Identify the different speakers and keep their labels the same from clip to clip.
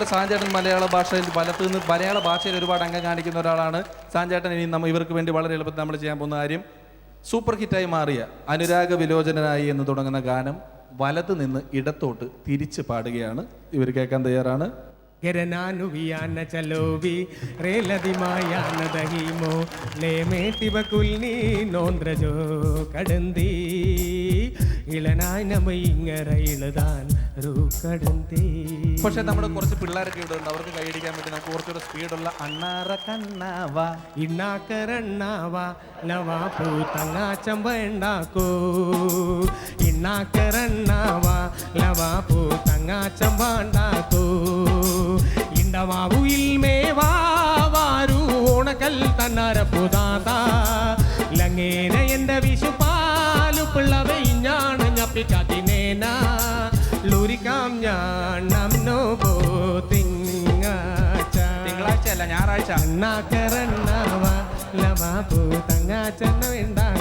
Speaker 1: നമ്മുടെ സാഞ്ചേട്ടൻ മലയാള ഭാഷയിൽ വലത്തു നിന്ന് മലയാള ഭാഷയിൽ ഒരുപാട് അംഗം കാണിക്കുന്ന ഒരാളാണ്. സാഞ്ചേട്ടൻ ഇനി നമ്മൾ ഇവർക്ക് വേണ്ടി വളരെ എളുപ്പത്തിൽ നമ്മൾ ചെയ്യാൻ പോകുന്ന കാര്യം സൂപ്പർ ഹിറ്റായി മാറിയ അനുരാഗ വിലോചനായി എന്ന് തുടങ്ങുന്ന ഗാനം വലത്തു നിന്ന് ഇടത്തോട്ട് തിരിച്ച് പാടുകയാണ്. ഇവർ കേൾക്കാൻ തയ്യാറാണ്.
Speaker 2: గరనానువియాన చలోవి ഇളനായി നമ്മ ഇങ്ങനെ ഇളതാൻ
Speaker 1: പക്ഷെ നമ്മുടെ കുറച്ച് പിള്ളേരൊക്കെ ഇവിടെ ഉണ്ട്. അവർക്ക് കൈയടിക്കാൻ പറ്റും. നമുക്ക് കുറച്ചുകൂടെ സ്പീഡുള്ള അണ്ണാറ കണ്ണാവ.
Speaker 2: ഇണ്ണാക്കരണ്ണാവ നവാ പൂ തങ്ങാച്ചമ്പ ഉണ്ടാക്കൂ ഇണ്ണാക്കരണ്ണാവ ലവാ പൂ തങ്ങാച്ചമ്പ ഉണ്ടാക്കൂ ഇണ്ടവാവു ഇൽമേവാരു ഉണക്കൽ തന്നര പുതാത ലങ്ങേന എന്റെ വിശുപാലു പിള്ളവേ. ഞപ്പിക്കാത്തിനേന ലുരിക്കാം ഞാൻ നമ്നോ പോ തിങ്ങാച്ച
Speaker 1: തിങ്കളാഴ്ച അല്ല ഞായറാഴ്ച
Speaker 2: അണ്ണാക്കരണ്ണാവ ലവാ പൂ തങ്ങാച്ചെന്ന
Speaker 1: താങ്ക്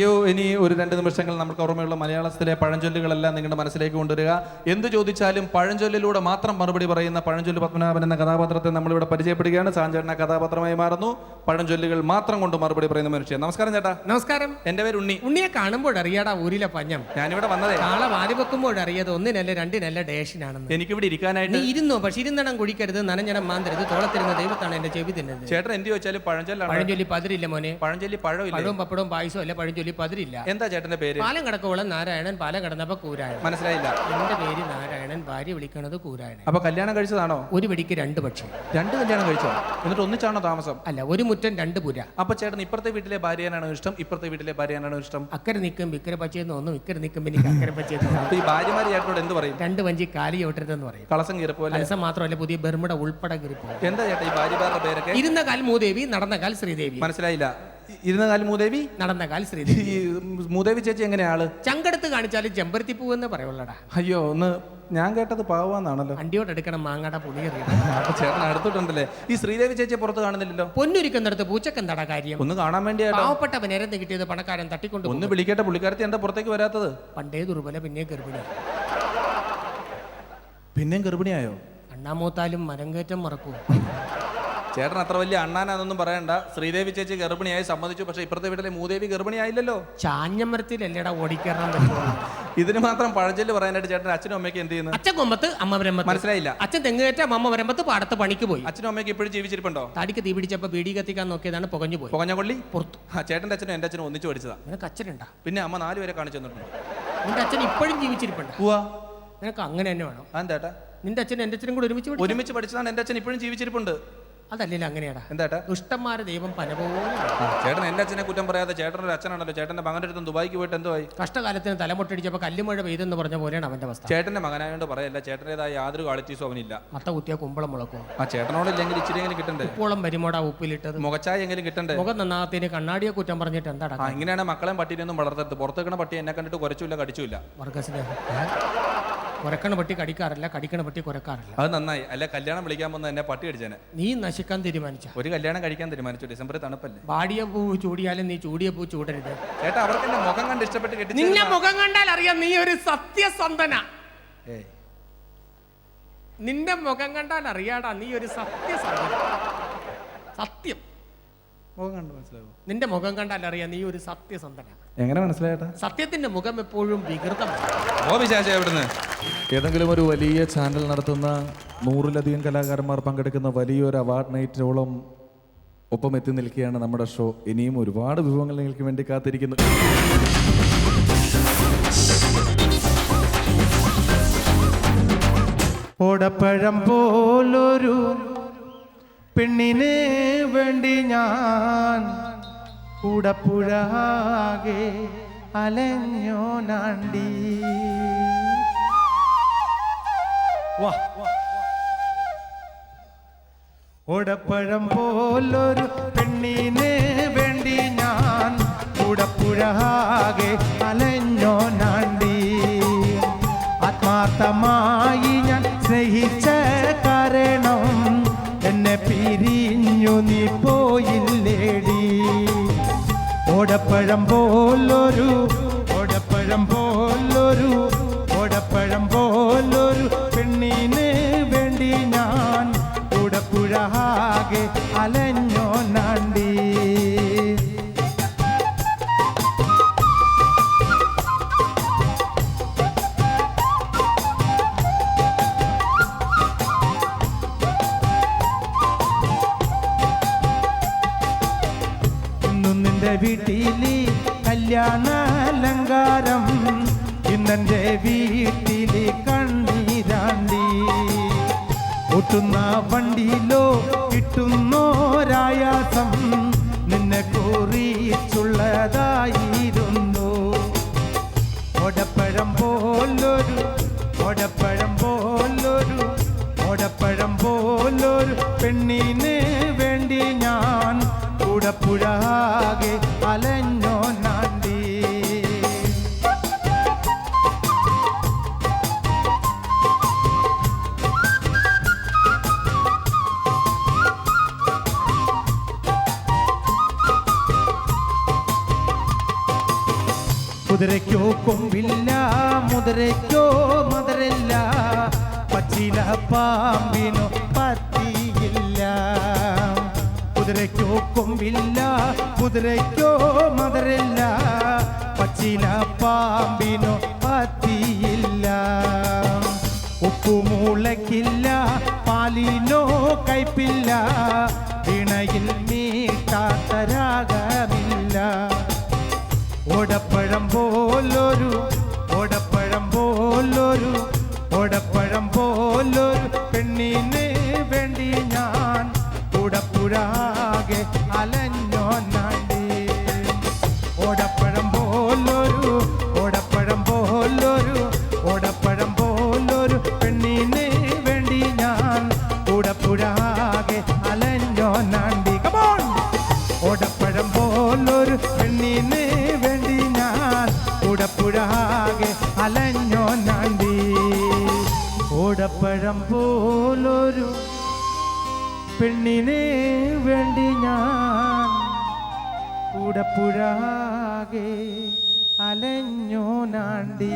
Speaker 1: യു. ഇനി ഒരു രണ്ട് നിമിഷങ്ങൾ നമുക്ക് ഓർമ്മയുള്ള മലയാളത്തിലെ പഴഞ്ചൊല്ലുകളെല്ലാം നിങ്ങളുടെ മനസ്സിലേക്ക് കൊണ്ടുവരിക. എന്ത് ചോദിച്ചാലും പഴഞ്ചൊല്ലിലൂടെ മാത്രം മറുപടി പറയുന്ന പഴഞ്ചൊല്ല് പത്മനാഭൻ എന്ന കഥാപാത്രത്തെ നമ്മളിവിടെ പരിചയപ്പെടുകയാണ്. സാഞ്ചേട്ടന കഥാപാത്രമായി മാറുന്നു. പഴഞ്ചൊല്ലുകൾ മാത്രം കൊണ്ട് മറുപടി പറയുന്ന മനുഷ്യൻ. നമസ്കാരം ചേട്ടാ.
Speaker 2: നമസ്കാരം.
Speaker 1: എന്റെ പേര് ഉണ്ണി.
Speaker 2: ഉണ്ണിയെ കാണുമ്പോൾ കാണുമ്പോഴറിയാടാ ഊരിലെ പഞ്ഞം.
Speaker 1: ഞാനിവിടെ വന്നതേ.
Speaker 2: നാളെ വാരി വെക്കുമ്പോഴറിയത് ഒന്നിനല്ല രണ്ടിനല്ല ഡേഷനാണെന്ന്.
Speaker 1: എനിക്കിവിടെ ഇരിക്കാനായിട്ട്
Speaker 2: നീ ഇരുന്നോ? പക്ഷെ ഇരുന്നണം കുഴിക്കരുത് നനഞ്ഞണം മാന്തരുത്. തോളത്തിരുന്ന ദൈവത്താണ് എന്റെ ചെവി തിന്നത്
Speaker 1: ചേട്ടൻ എന്ത് ചോദിച്ചാലും പഴഞ്ചൊല്ലാണ്.
Speaker 2: പഴഞ്ചൊല്ലി പതിരില്ല മോനെ.
Speaker 1: പഴഞ്ചൊല്ലി
Speaker 2: പഴവും പപ്പടവും പായസവും അല്ല പഴഞ്ചൊല്ലി പതിരില്ല.
Speaker 1: എന്താ ചേട്ടന്റെ പേര്?
Speaker 2: പാലം കിടക്കോളം നാരായണൻ പാലം കിടന്നപ്പോ കൂരായണൻ.
Speaker 1: മനസ്സിലായില്ല.
Speaker 2: എന്റെ പേര് നാരായണൻ ഭാര്യ വിളിക്കണത് കൂരായണൻ.
Speaker 1: അപ്പൊ കല്യാണം കഴിച്ചതാണോ?
Speaker 2: ഒരു വെടിക്ക് രണ്ട് പക്ഷം.
Speaker 1: രണ്ട് കല്യാണം കഴിച്ചോ? എന്നിട്ട് ഒന്നിച്ചാണോ താമസം?
Speaker 2: അല്ല ഒരു മുറ്റം രണ്ട് പുര.
Speaker 1: അപ്പൊ ചേട്ടൻ ഇപ്പുറത്തെ വീട്ടിലെ ഭാര്യനാണോ ഇഷ്ടം? ഇപ്പുറത്തെ വീട്ടിലെ ഭാര്യനാണോ ഇഷ്ടം?
Speaker 2: അക്കരെ നിൽക്കും വിക്കര പച്ചയെന്ന് ഒന്നും ഇക്കരെ നിൽക്കും എനിക്ക് അക്കരെ പച്ചയെന്ന്
Speaker 1: ഈ ഭാര്യമാര് ചേട്ടനോട് എന്ത് പറയും?
Speaker 2: രണ്ട് വഞ്ചി കാലി ചോട്ടരുതെന്ന് പറയും.
Speaker 1: കളസം കീറിപ്പോ
Speaker 2: കലസം മാത്രമല്ല പുതിയ ബെർമുട ഉൾപ്പെടെ കീറിപ്പോ.
Speaker 1: എന്താ ചേട്ടാ ഈ ഭാര്യമാരുടെ പേരൊക്കെ?
Speaker 2: ഇരുന്ന കാൽ മൂദേവി നടന്ന കാൽ ശ്രീദേവി.
Speaker 1: മനസ്സിലായില്ല. ഇരുന്ന കാലം മൂദേവി?
Speaker 2: നടന്ന കാൽ ശ്രീദേവി.
Speaker 1: ഈ മൂദേവി ചേച്ചി എങ്ങനെയാ ആൾ
Speaker 2: ചങ്കെടുത്ത് കാണിച്ചാലും ചെമ്പരത്തി പൂ എന്ന് പറയുള്ളടാ.
Speaker 1: അയ്യോ ഒന്ന് ഞാൻ കേട്ടത് പാവാന്നാണല്ലോ.
Speaker 2: വണ്ടിയോട് എടുക്കണം മാങ്ങാട പുളിയറിയണം
Speaker 1: അപ്പൊ ചേട്ടൻ അടുത്തിട്ടുണ്ടല്ലേ. ഈ ശ്രീദേവി ചേച്ചി പുറത്ത് കാണുന്നില്ലല്ലോ.
Speaker 2: പൊന്നൊരുക്കുന്നിടത്ത് പൂച്ചക്കെന്താടാ കാര്യം?
Speaker 1: ഒന്ന് കാണാൻ വേണ്ടിയാട്ടോ.
Speaker 2: പാവപ്പെട്ടവൻ നേരത്തെ കിട്ടിയത് പണക്കാരൻ തട്ടിക്കൊണ്ട്
Speaker 1: ഒന്ന് വിളിക്കട്ടെ പുള്ളിക്കാരത്തി എന്താ പുറത്തേക്ക് വരാത്തത്?
Speaker 2: പണ്ടേ ദുർബല പിന്നെ ഗർഭിണി.
Speaker 1: പിന്നെയും ഗർഭിണിയായോ?
Speaker 2: അണ്ണാമൂത്താലും കയറ്റം മറക്കൂ
Speaker 1: ചേട്ടൻ അത്ര വലിയ അണ്ണാനാന്നൊന്നും പറയണ്ട. ശ്രീദേവി ചേച്ചി ഗർഭിണിയായി സമ്മതിച്ചു. പക്ഷെ ഇപ്പുറത്തെ വീട്ടിലെ മൂദേവി ഗർഭിണിയായില്ലല്ലോ.
Speaker 2: ചാഞ്ഞമരത്തിലല്ലേടാ ഓടിക്കയറാൻ പറ്റുള്ളൂ.
Speaker 1: ഇതിന് മാത്രം പഴഞ്ചൊല്ല് പറയാനായിട്ട് ചേട്ടൻ അച്ഛനും അമ്മയ്ക്ക് എന്ത് ചെയ്യുന്നു?
Speaker 2: അച്ഛൻ കൊമ്പത്ത് അമ്മ വരമ്പത്ത്.
Speaker 1: മനസ്സിലായില്ല.
Speaker 2: അച്ഛൻ തെങ്ങുകയറ്റ അമ്മ വരമ്പത്ത് പാടത്ത് പണിക്ക് പോയി.
Speaker 1: അച്ഛനും അമ്മയ്ക്ക് ഇപ്പോഴും ജീവിച്ചിരിപ്പുണ്ടോ?
Speaker 2: താടിക്ക് തീ പിടിച്ചപ്പോ ബീഡി കത്തിക്കാൻ നോക്കിയതാണ് പുകഞ്ഞു പോയി
Speaker 1: പുകഞ്ഞ കൊള്ളി
Speaker 2: പുറത്തു.
Speaker 1: ആ ചേട്ടന്റെ അച്ഛനും എന്റെ അച്ഛനും ഒന്നിച്ചു പഠിച്ചതാ.
Speaker 2: നിനക്ക് അച്ഛനുണ്ടാ?
Speaker 1: പിന്നെ അമ്മ നാല് പേരെ കാണിച്ചു തന്നിട്ടുണ്ട്.
Speaker 2: നിന്റെ അച്ഛൻ ഇപ്പോഴും ജീവിച്ചിരിപ്പുണ്ട്.
Speaker 1: പോവാ
Speaker 2: നിനക്ക് അങ്ങനെ തന്നെ വേണം.
Speaker 1: അതെന്താ
Speaker 2: നിന്റെ അച്ഛൻ എന്റെ അച്ഛനും കൂടെ ഒരുമിച്ച് പഠിച്ചു
Speaker 1: ഒരുമിച്ച് പഠിച്ചതാണ് എന്റെ അച്ഛൻ ഇപ്പോഴും ജീവിച്ചിരിപ്പുണ്ട്.
Speaker 2: അതല്ലല്ലോ അങ്ങനെയാടാ.
Speaker 1: എന്താ
Speaker 2: ദുഷ്ടന്മാരെ ദൈവം പല പോലെ
Speaker 1: ആ, ചേട്ടൻ എന്റെ അച്ഛനെ കുറ്റം പറയാതെ ചേട്ടനൊരു അച്ഛനാണല്ലോ. ചേട്ടന്റെ മകന്റെ അടുത്ത് ദുബായിക്ക് പോയിട്ട് എന്തോ ആയി?
Speaker 2: കഷ്ടകാലത്തിന് തലമുട്ടടിച്ചപ്പോ കല്ലുമഴ പെയ്തെന്ന് പറഞ്ഞ പോലെയാണ് അവന്റെ അവസ്ഥ.
Speaker 1: ചേട്ടന്റെ മകനായോണ്ട് പറയല്ല ചേട്ടന്റെതായ യാതൊരു ക്വാളിറ്റീസും അവനില്ല.
Speaker 2: അത്ത കുത്തിയ കുമ്പളം മുളക്കും.
Speaker 1: ആ ചേട്ടനോട് ഇല്ലെങ്കിൽ ഇച്ചിരിയെങ്കിലും കിട്ടണ്ടേ?
Speaker 2: ഉപ്പോളം വരുമോടാ ഉപ്പിലിട്ടത്?
Speaker 1: മുഖച്ചായ എങ്കിലും കിട്ടണ്ടേ?
Speaker 2: മുഖം നന്നാത്തിന് കണ്ണാടിയെ കുറ്റം പറഞ്ഞിട്ട് എന്താടാ
Speaker 1: ആ ഇങ്ങനെയാണ് മക്കളെ പട്ടീനെയൊന്നും വളർത്തരുത്. പുറത്തേക്കണ പട്ടി എന്നെ കണ്ടിട്ട് കുറച്ചില്ല കടിച്ചില്ല
Speaker 2: വർഗസ്നേഹം. കുരക്കണ പട്ടി കടിക്കാറില്ല കടിക്കണ പട്ടി കുരക്കാറില്ല
Speaker 1: അത് നന്നായി. അല്ല കല്യാണം വിളിക്കാൻ വന്ന എന്നെ പട്ടി അടിച്ചേനെ
Speaker 2: നീ നശിക്കാൻ തീരുമാനിച്ച.
Speaker 1: ഒരു കല്യാണം കഴിക്കാൻ തീരുമാനിച്ചു. ഡിസംബറിൽ തണുപ്പല്ലേ?
Speaker 2: വാടിയ പൂ ചൂടിയാലും നീ ചൂടിയ പൂ ചൂടരുത്.
Speaker 1: ചേട്ടാ അവർക്ക് എന്റെ മുഖം കണ്ട് ഇഷ്ടപ്പെട്ട് കെട്ടി
Speaker 2: നിന്നെ മുഖം കണ്ടാൽ അറിയാം നീ ഒരു സത്യസന്ധന. നിന്റെ മുഖം കണ്ടാൽ അറിയാടാ നീ ഒരു സത്യസന്ധന. സത്യം.
Speaker 1: മുഖം കണ്ട് മനസ്സിലാവും
Speaker 2: നിന്റെ മുഖം കണ്ടാൽ അറിയാം നീ ഒരു സത്യസന്ധന.
Speaker 1: എങ്ങനെ മനസ്സിലായേട്ടാ?
Speaker 2: സത്യത്തിന്റെ മുഖം എപ്പോഴും വികൃതമാണ്.
Speaker 1: ഓ വിശാശ എവിടുന്ന്? ഏതെങ്കിലും ഒരു വലിയ ചാനൽ നടത്തുന്ന നൂറിലധികം കലാകാരന്മാർ പങ്കെടുക്കുന്ന വലിയൊരു അവാർഡ് നൈറ്റോളം ഒപ്പം എത്തി നിൽക്കുകയാണ് നമ്മുടെ ഷോ ഇനിയും ഒരുപാട് വിഭവങ്ങൾ നിങ്ങൾക്ക് വേണ്ടി കാത്തിരിക്കുന്നു.
Speaker 3: ഓടപ്പഴം പോലൊരു പെണ്ണിന് വേണ്ടി ഞാൻ കൂടപ്പുഴാകെ അലഞ്ഞോ നാണ്ടി. വാ ഓടപ്പഴം പോലൊരു പെണ്ണിനെ വേണ്ടി ഞാൻ കൂടപ്പുഴാകെ അലഞ്ഞോ നാണ്ടി. ആത്മാർത്ഥമായി ഞാൻ സ്നേഹിച്ച നീ പോയില്ലേടി? ഓടപ്പഴം പോലൊരു ഓടപ്പഴം പോലൊരു ഓടപ്പഴം പോലൊരു കിട്ടുന്നോരായാസം നിന്നെ കുറിച്ചുള്ളതായിരുന്നു. ഓടപ്പഴം പോലൊരു ഓടപ്പഴം പോലൊരു ഓടപ്പഴം പോലൊരു പെണ്ണിന് വേണ്ടി ഞാൻ കൂടപ്പുഴാകെ അലഞ്ഞോ കുതിരയ്ക്കോ കൊമ്പില്ല മുതിരയ്ക്കോ മധുരല്ല പച്ചില പാമ്പിനോ പത്തിയില്ല. കുതിരയ്ക്കോ കൊമ്പില്ല കുതിരയ്ക്കോ മധുരല്ല പച്ചില പാമ്പിനോ പത്തിയില്ല. ഉപ്പുമൂളക്കില്ല പാലിനോ കയ്പില്ല. ഇണയിൽ മീട്ടാത്ത രാഗമില്ല ഓടപ്പഴം പോലൊരു ഓടപ്പഴം പോലൊരു പെണ്ണിന് വേണ്ടി ഞാൻ കൂടപ്പുഴാകെ അലഞ്ഞോ നാണ്ടി.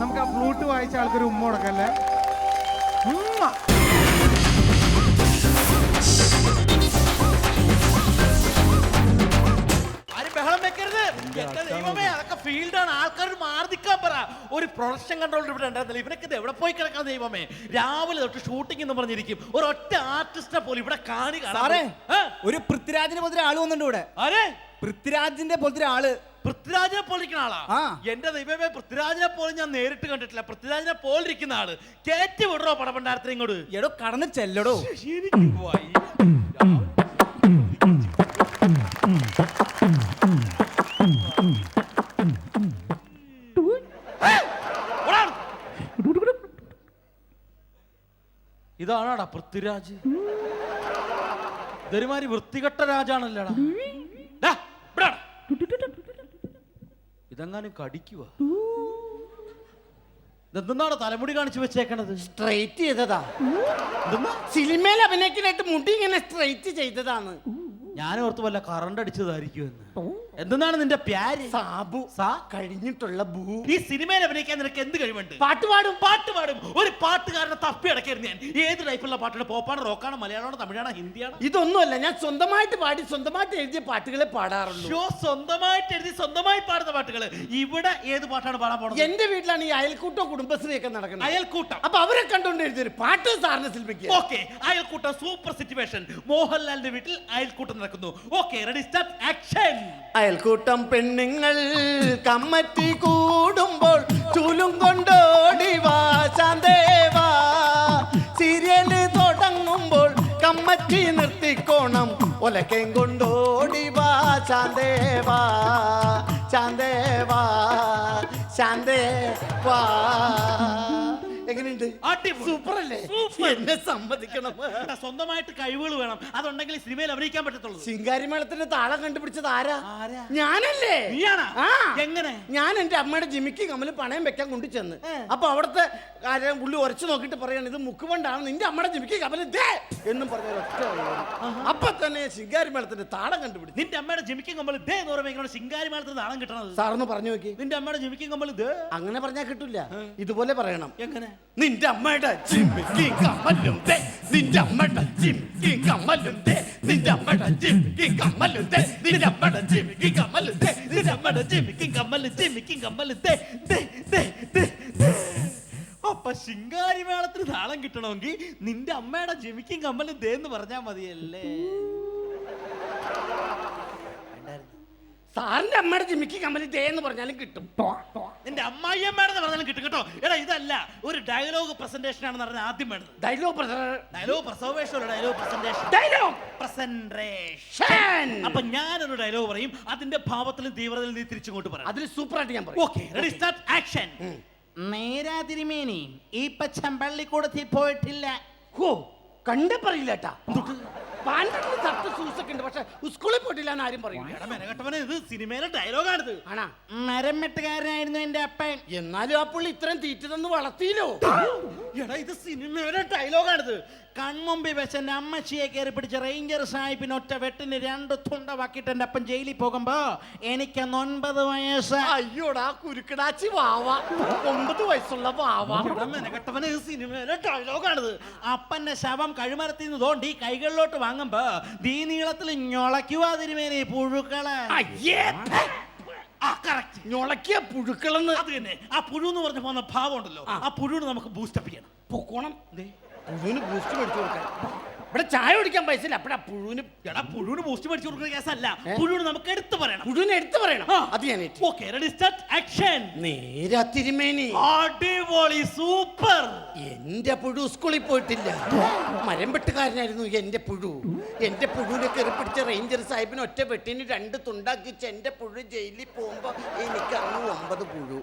Speaker 3: നമുക്ക് ആ ഫ്ലൂട്ട് വായിച്ച ആൾക്കൊരു ഉമ്മ കൊടുക്കല്ലേ? ഉമ്മ.
Speaker 4: ആരും ബഹളം വെക്കരുത്. എന്റെ ദൈവമേ അതൊക്കെ ഫീൽഡാണ് ആൾക്കാർ നിൽക്കാൻ പറ. ഒരു പ്രൊഡക്ഷൻ കൺട്രോളർ ഇവിടെ ഉണ്ടായിരുന്നില്ല. ഇവനൊക്കെ ഇത് എവിടെ പോയി കിടക്കാൻ ദൈവമേ? രാവിലെ തൊട്ട് ഷൂട്ടിംഗ് എന്ന് പറഞ്ഞിരിക്കും. ഒരു ഒറ്റ ആർട്ടിസ്റ്റിനെ പോലും ഇവിടെ കാണി
Speaker 5: സാറേ ഒരു പൃഥ്വിരാജിനെ പോലത്തെ ആൾ വന്നിട്ടുണ്ട് ഇവിടെ.
Speaker 4: ആരെ?
Speaker 5: പൃഥ്വിരാജിന്റെ പോലത്തെ ആൾ
Speaker 4: പൃഥ്വിരാജിനെ പോലിരിക്കുന്ന ആളാ. എന്റെ ദൈവമേ പൃഥ്വിരാജിനെ പോലും ഞാൻ നേരിട്ട് കണ്ടിട്ടില്ല. പൃഥ്വിരാജിനെ പോലിരിക്കുന്ന ആൾ. കേറ്റി വിടറോ പടപണ്ടാരത്തിന് ഇങ്ങോട്ട്?
Speaker 5: എടോ കടന്ന് ചെല്ലടോ.
Speaker 4: എനിക്ക് ഇതാണാടാ പൃഥ്വിരാജ്. ഇതൊരുമാതിരി വൃത്തികെട്ട രാജാണല്ലേടാ. ഇതെങ്ങാനും കടിക്കുക ഇതെന്താണ് തലമുടി കാണിച്ചു വെച്ചേക്കണത്?
Speaker 6: സ്ട്രൈറ്റ് ചെയ്തതാ. സിനിമയിൽ അഭിനയിക്കാനായിട്ട് മുടി ഇങ്ങനെ സ്ട്രൈറ്റ് ചെയ്തതാണ്.
Speaker 4: ഞാൻ ഓർത്ത് വല്ല കറണ്ട് അടിച്ചതായിരിക്കും എന്ന് എന്തെന്നാണ് നിന്റെ പ്യാര്?
Speaker 6: സാബു.
Speaker 4: സാ?
Speaker 6: കഴിഞ്ഞിട്ടുള്ള ഭൂ
Speaker 4: ഈ സിനിമയിൽ അഭിനയിക്കാൻ നിനക്ക് എന്ത് കഴിവുണ്ട്?
Speaker 6: പാട്ട് പാടും.
Speaker 4: പാട്ട് പാടും. ഒരു പാട്ടുകാരനെ തപ്പി അടക്കായിരുന്നു ഞാൻ. ഏത് ടൈപ്പുള്ള പാട്ടാണ്? പോപ്പാണ് റോക്കാണ് മലയാളമാണ് തമിഴാണോ ഹിന്ദിയാണ്?
Speaker 6: ഇതൊന്നുമല്ല. ഞാൻ സ്വന്തമായിട്ട് പാടി സ്വന്തമായിട്ട് എഴുതിയ പാട്ടുകളെ പാടാറുള്ളൂ.
Speaker 4: ഷോ സ്വന്തമായിട്ട് എഴുതി സ്വന്തമായി പാടുന്ന പാട്ടുകൾ ഇവിടെ ഏത് പാട്ടാണ് പാടാൻ പോകുന്നത്
Speaker 6: എന്റെ വീട്ടിലാണ് ഈ അയൽക്കൂട്ടം കുടുംബശ്രീ ഒക്കെ നടക്കുന്നത്.
Speaker 4: അയൽക്കൂട്ടം.
Speaker 6: അപ്പൊ അവരെ കണ്ടുകൊണ്ട് എഴുതിയൊരു പാട്ട് സാറിന് ശില്പിക്കുക.
Speaker 4: ഓക്കെ അയൽക്കൂട്ടം സൂപ്പർ സിറ്റുവേഷൻ. മോഹൻലാലിന്റെ വീട്ടിൽ അയൽക്കൂട്ടം നടക്കുന്നു. Okay ready start action.
Speaker 6: അയൽക്കൂട്ടം പെണ്ണുങ്ങൾ കമ്മറ്റി കൂടുമ്പോൾ ചുലും കൊണ്ടോടി വാശാന്തേവാ സീരിയൽ തുടങ്ങുമ്പോൾ കമ്മറ്റി നിർത്തിക്കോണം ഒലക്കേം കൊണ്ടോടി വാശാന്തേവാ ശാന്തേവാ ശാന്തേവാ. എങ്ങനെയുണ്ട്. സൂപ്പർ. അല്ലേ. എന്നെ സമ്മതിക്കണം.
Speaker 4: സ്വന്തമായിട്ട് കഴിവുകൾ വേണം. അതുണ്ടെങ്കിൽ സിനിമയിൽ അഭിനയിക്കാൻ പറ്റത്തുള്ളൂ.
Speaker 6: ശിങ്കാരി മേളത്തിന്റെ താളം കണ്ടുപിടിച്ചത് ആരാ? ഞാനല്ലേ?
Speaker 4: എങ്ങനെ?
Speaker 6: ഞാൻ എന്റെ അമ്മയുടെ ജിമിക്ക് കമ്മൽ പണയം വെക്കാൻ കൊണ്ടു ചെന്ന് അപ്പൊ അവിടുത്തെ കാര്യം പുള്ളി ഉരച്ചു നോക്കിട്ട് പറയാണ് ഇത് മുക്കുകൊണ്ടാണ് നിന്റെ അമ്മയുടെ ജിമിക്ക് കമ്മൽ ദേ! എന്നും പറഞ്ഞ ഒറ്റ അപ്പൊ തന്നെ ശിങ്കാരി മേളത്തിന്റെ താളം കണ്ടുപിടിച്ചു.
Speaker 4: നിന്റെ അമ്മയുടെ ജിമിക്കും കമ്മൽ ദേ എന്ന് പറയുമ്പോൾ ശിങ്കാരി മേളത്തിന് താളം കിട്ടണത്?
Speaker 6: സാറൊന്ന് പറഞ്ഞു നോക്കി.
Speaker 4: നിന്റെ അമ്മയുടെ ജിമിക്കും കമ്മൽ ദേ.
Speaker 6: അങ്ങനെ പറഞ്ഞാൽ കിട്ടില്ല ഇതുപോലെ പറയണം.
Speaker 4: എങ്ങനെ?
Speaker 6: നിന്റെ അമ്മയുടെ ജിമ്മിക്ക് കമ്മലും നിന്റെ അമ്മയുടെ ജിമ്മിക്ക് കമ്മലും നിന്റെ അമ്മയുടെ ജിമ്മിക്ക് കമ്മലും നിന്റെ അമ്മയുടെ ജിമ്മിക്ക് കമ്മലും
Speaker 4: നിന്റെ അമ്മയുടെ ജിമിക്കും കമ്മൽ ജിമിക്കും കമ്മൽ ദേ. അപ്പൊ ശിങ്കാരി മേളത്തിന് താളം കിട്ടണമെങ്കിൽ നിന്റെ അമ്മയുടെ ജിമിക്കും കമ്മലും തേ എന്ന് പറഞ്ഞാൽ മതിയല്ലേ?
Speaker 6: സാറിന്റെ അമ്മയുടെ ജിമ്മിക്ക് കമ്പനി ദേ എന്ന് പറഞ്ഞാലും കിട്ടും.
Speaker 4: നിന്റെ അമ്മായിയമ്മയുടെ പറഞ്ഞാലും കിട്ടും കേട്ടോ. എടാ ഇതല്ല ഒരു ഡയലോഗ് പ്രസന്റേഷൻ ആണെന്ന് പറഞ്ഞാൽ ആദ്യം വേണ്ടത്.
Speaker 6: ഡയലോഗ്
Speaker 4: ഡയലോഗ് പ്രസവേഷമല്ല ഡയലോഗ് പ്രസന്റേഷൻ
Speaker 6: ഡയലോഗ്
Speaker 4: പ്രസന്റേഷൻ അപ്പൊ ഞാനൊരു ഡയലോഗ് പറയും അതിന്റെ ഭാവത്തിലും തീവ്രതയിലും നീ തിരിച്ചുകൊണ്ട് പറയാം അതിന്
Speaker 6: അതിൽ സൂപ്പറായിട്ട് ഞാൻ പറയും.
Speaker 4: ഓക്കെ റെഡി സ്റ്റാർട്ട് ആക്ഷൻ നേരാ തിരുമേനി ഈ പച്ചമ്പള്ളിക്കൂടത്തിൽ പോയിട്ടില്ല.
Speaker 6: ഹോ കണ്ടേ പറയില്ല കേട്ടാ പാന്റീന് ഷർട്ട് സൂസൊക്കെ ഉണ്ട് പക്ഷെ സ്കൂളിൽ പോയിട്ടില്ല എന്ന് ആരും പറയും
Speaker 4: എടാ മെനകെട്ടവനെ ഇത് സിനിമയിലെ ഡയലോഗാണിത്.
Speaker 6: ആണാ?
Speaker 4: മരം വെട്ടുകാരനായിരുന്നു എന്റെ അപ്പൻ.
Speaker 6: എന്നാലും ആ പുള്ളി ഇത്രയും തീറ്റ തന്ന് വളർത്തിയില്ലോ.
Speaker 4: എടാ ഇത് സിനിമയുടെ ഡയലോഗാണിത്. കൺമുമ്പിൽ വെച്ച് എന്റെ അമ്മച്ചിയെ കയറി പിടിച്ച് റേഞ്ചർ സാഹിബിന് ഒറ്റ വെട്ടിന് രണ്ട് തുണ്ട തുണ്ടവാക്കിയിട്ട് എന്റെ അപ്പൻ ജയിലിൽ പോകുമ്പോ എനിക്കന്ന് ഒൻപത് വയസ്സ്.
Speaker 6: അയ്യോടാ കുരുക്കടാച്ചി വാവ. ഒമ്പത് വയസ്സുള്ള വാവ.
Speaker 4: സിനിമയിലെ ഡയലോഗാണിത് അപ്പന്റെ ശവം കഴുമരത്തിൽ നിന്ന് തോണ്ടി കൈകളിലോട്ട് വാങ്ങുമ്പോ ദീ നീളത്തിൽ ഞൊളയ്ക്കുവാ തിരുമേനി പുഴുക്കളെ.
Speaker 6: അയ്യേ ഞൊളക്കിയ പുഴുക്കളെന്ന്.
Speaker 4: അത് തന്നെ. ആ പുഴു എന്ന് പറഞ്ഞ പോകുന്ന ഭാവം ഉണ്ടല്ലോ. ആ. പുഴുവിന് നമുക്ക് ബൂസ്റ്റപ്പ് ചെയ്യണം.
Speaker 6: പൊക്കോണം. പുഴുവിന് ബൂസ്റ്റ് മേടിച്ചു കൊടുക്കാൻ. ഇവിടെ ചായ കുടിക്കാൻ പൈസ ഇല്ല. അപ്പഴാ പുഴുവിന്
Speaker 4: എടാ പുഴുവിന് ബൂസ്റ്റ് മേടിച്ചു കൊടുക്കുന്ന കേസല്ല. പുഴുവിന് നമുക്ക് എടുത്തു പറയണം.
Speaker 6: പുഴുവിന് എടുത്തു പറയണം. അത് ഞാൻ
Speaker 4: ഓക്കെ റെഡി സ്റ്റാർട്ട് ആക്ഷൻ
Speaker 6: നേരാ തിരുമേനി.
Speaker 4: അടിപൊളി സൂപ്പർ
Speaker 6: എന്റെ പുഴു സ്കൂളിൽ പോയിട്ടില്ല. മരം വെട്ടുകാരനായിരുന്നു എന്റെ പുഴു. എന്റെ പുഴുവിനെ കയറി പിടിച്ച റേഞ്ചർ സാഹിബിന് ഒറ്റ വെട്ടിന് രണ്ട് തുണ്ടാക്കിച്ച് എന്റെ പുഴു ജയിലിൽ പോകുമ്പോ എനിക്ക് അങ്ങ് ഒമ്പത് പുഴു.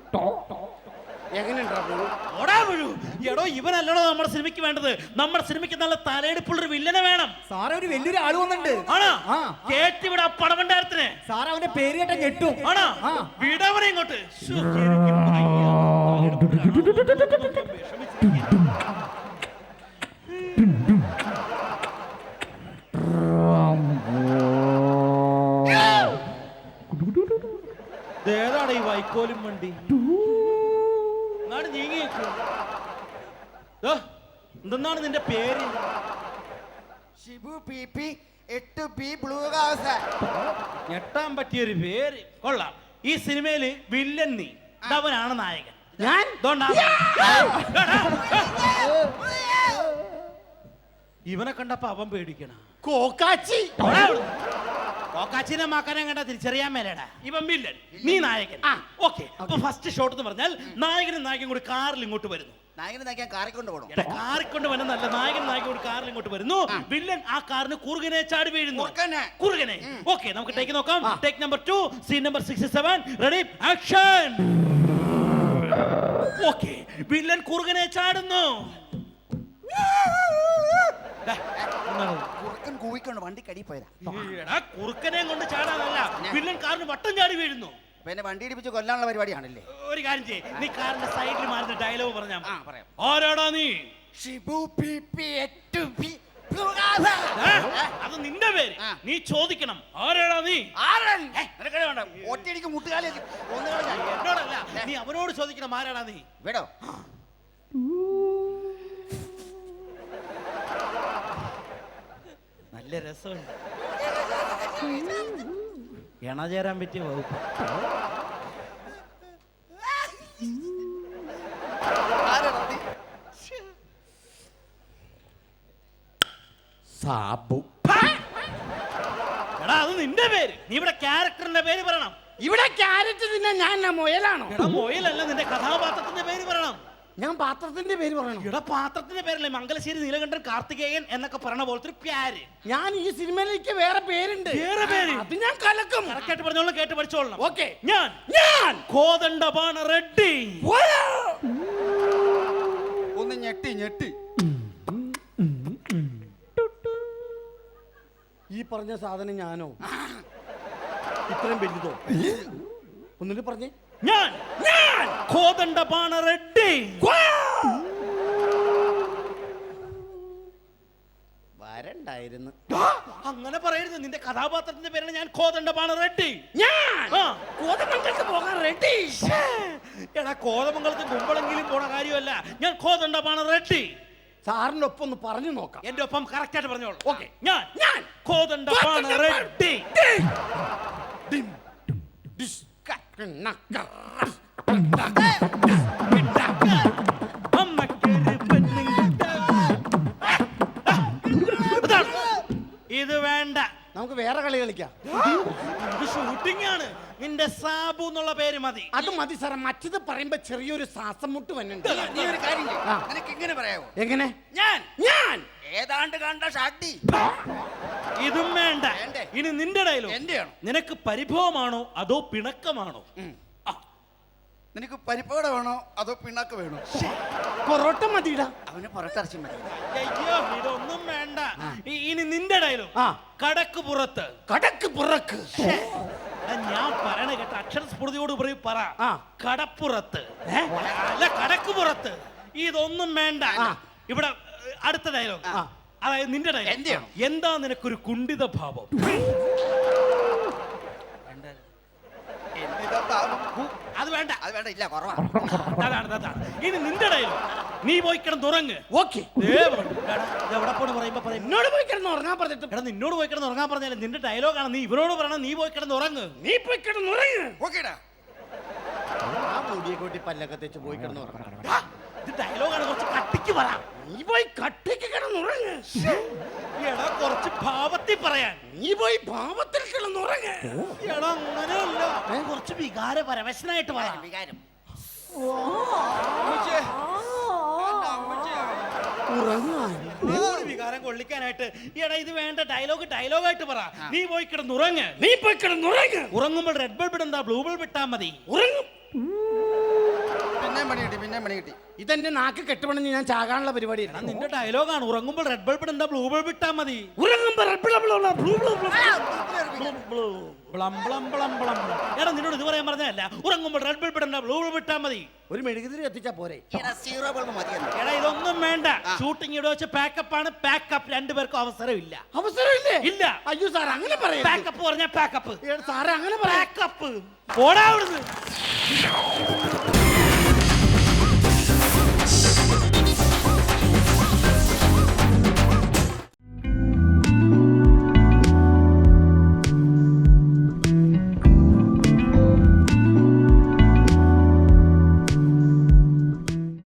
Speaker 4: എടോ ഇവനല്ലടോ നമ്മുടെ സിനിമയ്ക്ക് വേണ്ടത്. നമ്മുടെ സിനിമയ്ക്ക് നല്ല തലയെടുപ്പുള്ളൊരു വില്ലനെ വേണം.
Speaker 5: സാറേ ഒരു വലിയൊരു ആൾ വന്നിട്ടുണ്ട്.
Speaker 4: ആണോ?
Speaker 5: ആ.
Speaker 4: കേട്ടിവിടെ ആ പടവണ്ടാരത്തിന്.
Speaker 5: സാർ അവന്റെ പേര് കേട്ട ഞെട്ടും.
Speaker 4: ആണോ?
Speaker 5: ആ.
Speaker 4: വിടവനെ ഇങ്ങോട്ട് ശ്ശോ, എനിക്ക് വയ്യ. വിഷമിച്ചിരിക്കുകയാണ്. ഏതാണ് ഈ വൈക്കോലും വണ്ടി നാട് നീങ്ങി നിൽക്കൂ. ദോ, എന്തെന്നാണ് നിന്റെ പേര്
Speaker 7: ഷിബു പി പി എട്ട് പി ബ്ലൂ ഹൗസ്
Speaker 4: ഞെട്ടാൻ പറ്റിയൊരു പേര്. കൊള്ളാം. ഈ സിനിമയിൽ വില്ലൻ നീ. അവനാണ് നായകൻ.
Speaker 6: ഞാൻ?
Speaker 4: ഇവനെ കണ്ടപ്പോ അവൻ പേടിക്കണ.
Speaker 6: കോക്കാച്ചി!
Speaker 4: കോക്കാച്ചിനെ മക്കനെ കണ്ട തിരിച്ചറിയാൻ മേലേടാ. ഇവൻ വില്ലൻ. നീ നായകൻ.
Speaker 6: ആ.
Speaker 4: ഓക്കെ അപ്പൊ ഫസ്റ്റ് ഷോട്ട് എന്ന് പറഞ്ഞാൽ നായകനും നായകൻ കൂടി കാറിൽ ഇങ്ങോട്ട് വരുന്നു.
Speaker 7: നായകനെ നായകൻ കാറി കൊണ്ട് പോകണം
Speaker 4: എടാ കാറിൽ കൊണ്ട് വരുന്നല്ല നായകൻ നായകൻ കൂടി കാറിൽ ഇങ്ങോട്ട് വരുന്നു. വില്ലൻ ആ കാറിന് കുറുകനെ ചാടി വീഴുന്നു.
Speaker 7: കുറുക്കനെ.
Speaker 4: കുറുകനെ. ഓക്കെ നമുക്ക് ടേക്ക് നോക്കാം. Take number two scene number sixty seven ready action okay villain കുറുകനെ ചാടുന്നു. ദാ,
Speaker 7: കുറുക്കൻ കൂവിക്കൊണ്ട് വണ്ടി കടി പോയതാ.
Speaker 4: എടാ, കുറുക്കനെ കൊണ്ട് ചാടാനല്ല. വില്ലൻ കാറിന് വട്ടം ചാടി വീഴുന്നു.
Speaker 7: പിന്നെ വണ്ടി ഇടിപ്പിച്ച് കൊല്ലാനുള്ള പരിപാടിയാണല്ലേ?
Speaker 4: ഒരു കാര്യം ചെയ്യ്. നീ കാറിന്റെ സൈഡിൽ മാറുന്ന ഡയലോഗ് പറഞ്ഞാ
Speaker 7: ആ പറയാം.
Speaker 4: ആരാടാ നീ?
Speaker 7: ഷിബു പി പി എട്ട് പി
Speaker 4: ഏ? അത് നിന്റെ പേര്.
Speaker 7: ആ.
Speaker 4: നീ ചോദിക്കണം. ആരാടാ നീ?
Speaker 7: ആരൻ ഒറ്റയടിക്ക് മുട്ടുകാലി ഒന്നുകളെ
Speaker 4: എന്നോടല്ല. നീ അവനോട് ചോദിക്കണം ആരാടാ നീ?
Speaker 7: വിടോ.
Speaker 4: നല്ല രസമുണ്ട്. എണ ചേരാൻ പറ്റിയ വകുപ്പ്?
Speaker 6: സാബു.
Speaker 4: എടാ അത് നിന്റെ പേര്. നീ ഇവിടെ ക്യാരക്ടറിന്റെ പേര് പറയണം.
Speaker 6: ഇവിടെ ക്യാരറ്റ് ഞാൻ മുയലാണോ?
Speaker 4: എടാ മൊയിലല്ല നിന്റെ കഥാപാത്രത്തിന്റെ പേര് പറയണം.
Speaker 6: ഞാൻ പാത്രത്തിന്റെ പേര് പറയണം.
Speaker 4: ഇവിടെ പാത്രത്തിന്റെ പേരല്ലേ? മംഗലശ്ശേരി നീലകണ്ഠൻ കാർത്തികേയൻ എന്നൊക്കെ പറഞ്ഞ പോലത്തെ ഒരു പ്യാര്
Speaker 6: ഞാൻ ഈ സിനിമയിലേക്ക് വേറെ പേരുണ്ട്.
Speaker 4: വേറെ പേര്?
Speaker 6: അത് ഞാൻ കലക്കും.
Speaker 4: കറക്റ്റായിട്ട് പറഞ്ഞോളൂ കേട്ട് പഠിച്ചോളണം.
Speaker 6: ഓക്കെ.
Speaker 4: ഞാൻ.
Speaker 6: ഞാൻ.
Speaker 4: കോതണ്ടപാണ് റെഡ്ഡി.
Speaker 7: ഒന്ന് ഞെട്ടി ഞെട്ടി.
Speaker 6: ഈ പറഞ്ഞ സാധനം ഞാനോ? ഇത്രയും വലുതോ? ഒന്നിട്ട് പറഞ്ഞേ.
Speaker 4: ഞാൻ. ഞാൻ കോതണ്ടപാണ റെഡ്ഡി. വരണ്ടായിരുന്നു. അങ്ങനെ പറയരുത്. നിന്റെ കഥാപാത്രത്തിന്റെ പേരാണ് ഞാൻ കോതണ്ടമാണ് റെഡ്ഡി.
Speaker 6: ഞാൻ. കോതമംഗലത്ത് പോകാൻ റെഡി
Speaker 4: ശ്ശേ, എടാ കോതമംഗലത്ത് കുമ്പളെങ്കിലും പോണ കാര്യമല്ല. ഞാൻ കോതണ്ടമാണ് റെഡ്ഡി.
Speaker 6: സാറിന്റെ ഒപ്പം ഒന്ന് പറഞ്ഞു നോക്കാം.
Speaker 4: എന്റെ ഒപ്പം കറക്റ്റ് ആയിട്ട് പറഞ്ഞോളൂ.
Speaker 6: ഓക്കെ.
Speaker 4: ഞാൻ.
Speaker 6: ഞാൻ.
Speaker 4: കോതണ്ടമാണ് റെഡ്ഡി. അമ്മക്കൊരു പെണ്ണും കിട്ടാ. ഇത് വേണ്ട.
Speaker 6: നമുക്ക് വേറെ കളി കളിക്കാം.
Speaker 4: ഇത് ഷൂട്ടിംഗ് ആണ്. നിന്റെ സാബു എന്നുള്ള പേര് മതി.
Speaker 6: അത് മതി സാറേ. മറ്റത് പറയുമ്പോ ചെറിയൊരു ശ്വാസം മുട്ട് വന്നുണ്ട്
Speaker 7: നീ ഒരു കാര്യം ചെയ്യ്.
Speaker 6: ആ.
Speaker 7: നിനക്ക് ഇങ്ങനെ
Speaker 6: എങ്ങനെ?
Speaker 7: ഞാൻ.
Speaker 6: ഞാൻ.
Speaker 7: ഏതാണ്ട് കണ്ട ഷാട്ടി
Speaker 4: ഇതും വേണ്ട.
Speaker 7: വേണ്ടേ?
Speaker 4: ഇനി നിന്റെ ഡയലോഗ്
Speaker 7: എന്റെയാണോ?
Speaker 4: നിനക്ക് പരിഭവമാണോ? അതോ പിണക്കമാണോ?
Speaker 7: നിനക്ക് പരിപ്പോട വേണോ? അതോ പിണ്ണാക്ക് വേണോ?
Speaker 6: പൊറോട്ട മതിയിടാ.
Speaker 7: അവന് പുറത്തിറച്ചി മതി.
Speaker 4: അയ്യോ ഇതൊന്നും വേണ്ട. ഇനി നിന്റെ ഡയലോ
Speaker 6: ആ.
Speaker 4: കടക്ക് പുറത്ത്.
Speaker 6: കടക്ക് പുറക്ക്.
Speaker 4: ഞാൻ പറയണ കേട്ട അക്ഷരസ്ഫുതിയോട് പറയും പറ. കടപ്പുറത്ത്. അല്ല കടക്ക് പുറത്ത്. ഇതൊന്നും വേണ്ട. ഇവിടെ അടുത്ത ഡയലോഗ്.
Speaker 6: ആ.
Speaker 4: അതായത് നിന്റെ ഡയലോഗ്? എന്താ നിനക്കൊരു കുണ്ഠിത ഭാവം
Speaker 7: എന്നിതാ പാവം.
Speaker 4: അത് വേണ്ട
Speaker 7: ഇല്ല കുറവാ.
Speaker 4: അതാണ് അതാണ് ഇത് നിന്റെ നീ പോയി
Speaker 6: ഓക്കെ.
Speaker 4: പോണ്. എടാ, ഇത് എവിടെ പോണ് പറയുമ്പോ പറയും.
Speaker 6: എന്നോട് പോയി കിടന്ന് ഉറങ്ങാൻ പറഞ്ഞിട്ട്.
Speaker 4: എടാ നിന്നോട് പോയി കിടന്ന് ഉറങ്ങാൻ പറഞ്ഞാൽ നിന്റെ ഡയലോഗാണ് നീ ഇവനോട് പറയണം നീ പോയി കിടന്ന് ഉറങ്ങ്.
Speaker 6: നീ പോയി കിടന്ന് ഉറങ്ങ്.
Speaker 7: ഓക്കേടാ.
Speaker 6: ആ മുടിയെ കൂട്ടി പല്ലൊക്കെ തെച്ച് പോയി കിടന്ന് ഉറങ്ങണം
Speaker 4: ഇത് ഡയലോഗാണ് കുറച്ച് കട്ടിക്ക് പറ.
Speaker 6: നീ പോയി കട്ടിക്ക് കിടന്നുറങ്ങ്.
Speaker 4: എടാ കുറച്ച് ഭാവത്തിൽ പറയാൻ.
Speaker 6: നീ പോയി പാപത്തിൽ കിടന്നുറങ്ങ്.
Speaker 4: എടാ അങ്ങനെയല്ല. കുറച്ച് വികാര പരവശനായിട്ട് പറ.
Speaker 7: വികാരം.
Speaker 6: ഉറങ്ങാൻ.
Speaker 4: നിന്നോട് വികാരം കൊള്ളിക്കാനായിട്ട് എടാ ഇത് വേണ്ട. ഡയലോഗ് ഡയലോഗായിട്ട് പറ. നീ പോയി
Speaker 6: നീ പോയി കിടന്നുറങ്ങ്.
Speaker 4: ഉറങ്ങുമ്പോൾ റെഡ് ബൾബ് ഇടണ്ട ബ്ലൂ ബൾബ് ഇട്ടാ മതി.
Speaker 6: ഉറങ്ങും.
Speaker 7: പിന്നെ മണി കിട്ടി പിന്നെ മണി കിട്ടി.
Speaker 6: ഇതെന്റെ നാക്ക് കെട്ടുപണിഞ്ഞ് ഞാൻ ചാകാനുള്ള പരിപാടി
Speaker 4: എടാ നിന്റെ ഡയലോഗാണ് ഉറങ്ങുമ്പോൾ റെഡ് ബൾബ് എന്താ ബ്ലൂ ബൾബ് ഇട്ടാ മതി.
Speaker 6: ഉറങ്ങുമ്പോ റബ്ബിള ബ്ലൂ ബ്ലൂ ബ്ലൂ ബ്ലൂ.
Speaker 4: ബ്ലം ബ്ലം ബ്ലം ബ്ലം ബ്ലം. എടാ നിന്നോട് ഇത് പറയാൻ പറഞ്ഞല്ല ഉറങ്ങുമ്പോൾ റെഡ് ബൾബ് ഇടണ്ട ബ്ലൂ ബൾബ് ഇട്ടാ മതി.
Speaker 6: ഒരു മെഴുകുതിരി എത്തിച്ചാ പോരെ.
Speaker 7: ഈടാ സീറോ ബൾബ് മതിയെന്ന്
Speaker 4: എടാ ഇതൊന്നും വേണ്ട. ഷൂട്ടിംഗ് ഇവിടെ വെച്ച് പാക്കപ്പ് ആണ്. പാക്കപ്പ് രണ്ടുപേർക്കും അവസരമില്ല.
Speaker 6: അവസരമില്ലേ?
Speaker 4: ഇല്ല.
Speaker 6: അയ്യോ സാർ അങ്ങനെ പറയാം
Speaker 4: പാക്കപ്പ് പറഞ്ഞ പാക്കപ്പ്
Speaker 6: സാർ അങ്ങനെ പറയാം
Speaker 4: പാക്കപ്പ് പോടാ അവിടുന്ന്.